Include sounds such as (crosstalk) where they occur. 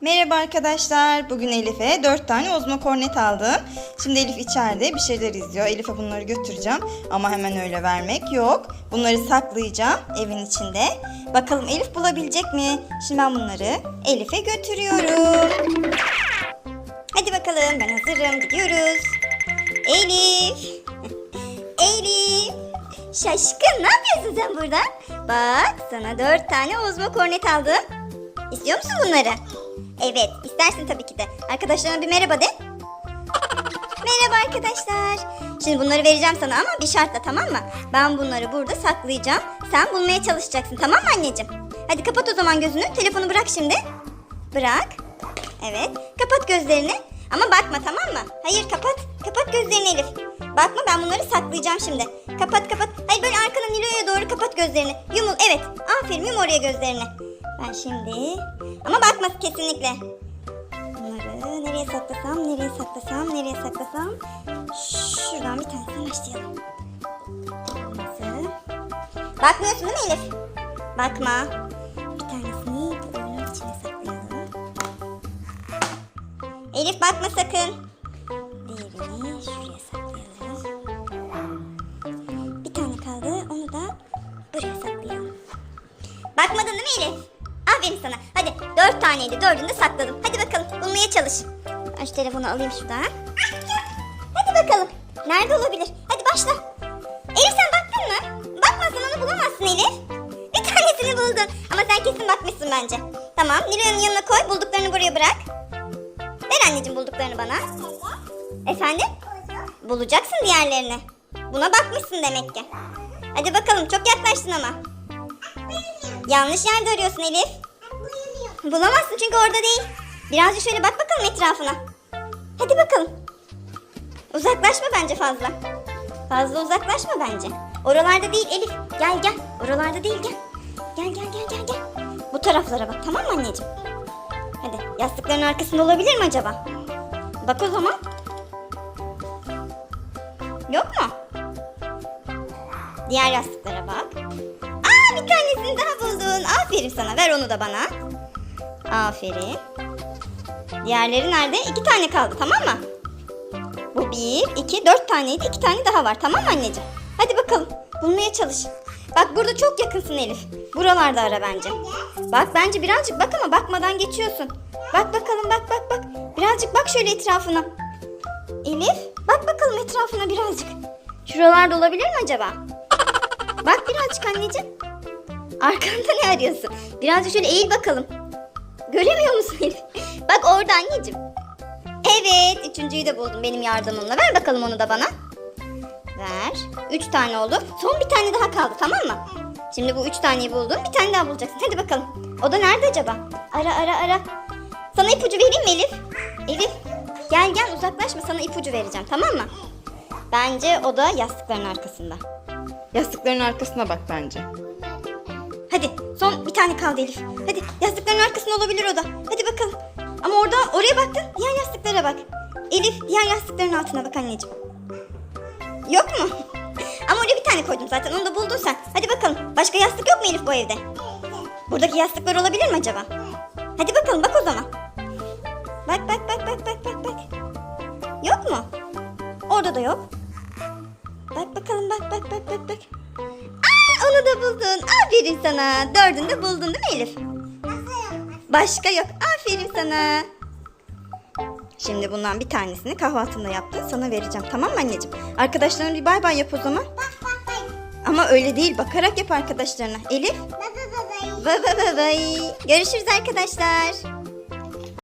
Merhaba arkadaşlar. Bugün Elif'e 4 tane ozma kornet aldım. Şimdi Elif içeride bir şeyler izliyor. Elif'e bunları götüreceğim. Ama hemen öyle vermek yok. Bunları saklayacağım evin içinde. Bakalım Elif bulabilecek mi? Şimdi ben bunları Elif'e götürüyorum. Hadi bakalım ben hazırım. Gidiyoruz. Elif. (laughs) Elif. Şaşkın ne yapıyorsun sen burada? Bak sana dört tane ozma kornet aldım. İstiyor musun bunları? Evet istersin tabii ki de. Arkadaşlarına bir merhaba de. Merhaba arkadaşlar. Şimdi bunları vereceğim sana ama bir şartla tamam mı? Ben bunları burada saklayacağım. Sen bulmaya çalışacaksın tamam mı anneciğim? Hadi kapat o zaman gözünü. Telefonu bırak şimdi. Bırak. Evet. Kapat gözlerini. Ama bakma tamam mı? Hayır kapat. Kapat gözlerini Elif. Bakma ben bunları saklayacağım şimdi. Kapat kapat. Hayır böyle arkana Nilo'ya doğru kapat gözlerini. Yumul evet. Aferin yum oraya gözlerini. Ben şimdi... Ama bakma kesinlikle. Bunları nereye saklasam, nereye saklasam, nereye saklasam. Şuradan bir tanesini başlayalım. Nasıl? Bakmıyorsun değil mi Elif? Bakma. Bir tanesini bu oyunun içine saklayalım. Elif bakma sakın. Diğerini şuraya saklayalım. Aferin sana. Hadi dört taneydi. Dördünü de sakladım. Hadi bakalım bulmaya çalış. Ben şu telefonu alayım şuradan. Hadi bakalım. Nerede olabilir? Hadi başla. Elif sen baktın mı? Bakmazsan onu bulamazsın Elif. Bir tanesini buldun. Ama sen kesin bakmışsın bence. Tamam Nilo'nun yanına koy. Bulduklarını buraya bırak. Ver anneciğim bulduklarını bana. Efendim? Bulacaksın diğerlerini. Buna bakmışsın demek ki. Hadi bakalım çok yaklaştın ama. Yanlış yerde arıyorsun Elif. Bulamazsın çünkü orada değil. Birazcık şöyle bak bakalım etrafına. Hadi bakalım. Uzaklaşma bence fazla. Fazla uzaklaşma bence. Oralarda değil Elif. Gel gel. Oralarda değil gel. Gel gel gel gel gel. Bu taraflara bak tamam mı anneciğim? Hadi yastıkların arkasında olabilir mi acaba? Bak o zaman. Yok mu? Diğer yastıklara bak. Aa bir tanesini daha buldun. Aferin sana. Ver onu da bana. Aferin. Diğerleri nerede? İki tane kaldı tamam mı? Bu bir, iki, dört taneydi. İki tane daha var. Tamam mı anneciğim? Hadi bakalım. Bulmaya çalış. Bak burada çok yakınsın Elif. Buralarda ara bence. Bak bence birazcık bak ama bakmadan geçiyorsun. Bak bakalım bak bak bak. Birazcık bak şöyle etrafına. Elif bak bakalım etrafına birazcık. Şuralarda olabilir mi acaba? Bak birazcık anneciğim. Arkanda ne arıyorsun? Birazcık şöyle eğil bakalım. Göremiyor musun? Bak orada anneciğim. Evet, üçüncüyü de buldum benim yardımımla. Ver bakalım onu da bana. Ver. Üç tane oldu. Son bir tane daha kaldı tamam mı? Şimdi bu üç taneyi buldun. Bir tane daha bulacaksın. Hadi bakalım. O da nerede acaba? Ara ara ara. Sana ipucu vereyim mi Elif? Elif gel gel uzaklaşma sana ipucu vereceğim tamam mı? Bence o da yastıkların arkasında. Yastıkların arkasına bak bence. Hadi son bir tane kaldı Elif. Hadi yastıkların arkasında olabilir o da. Hadi bakalım. Ama orada oraya baktın. Diğer yastıklara bak. Elif diğer yastıkların altına bak anneciğim. Yok mu? (laughs) Ama oraya bir tane koydum zaten. Onu da buldun sen. Hadi bakalım. Başka yastık yok mu Elif bu evde? Buradaki yastıklar olabilir mi acaba? Hadi bakalım bak o zaman. Bak bak bak bak bak bak bak. Yok mu? Orada da yok. Bak bakalım bak bak bak bak bak. Onu da buldun. Aferin sana. Dördünü de buldun değil mi Elif? Başka yok. Aferin sana. Şimdi bundan bir tanesini kahvaltında yaptın. Sana vereceğim. Tamam mı anneciğim? Arkadaşlarına bir bay bay yap o zaman. Ama öyle değil. Bakarak yap arkadaşlarına. Elif. Bay bay bay bay. Görüşürüz arkadaşlar.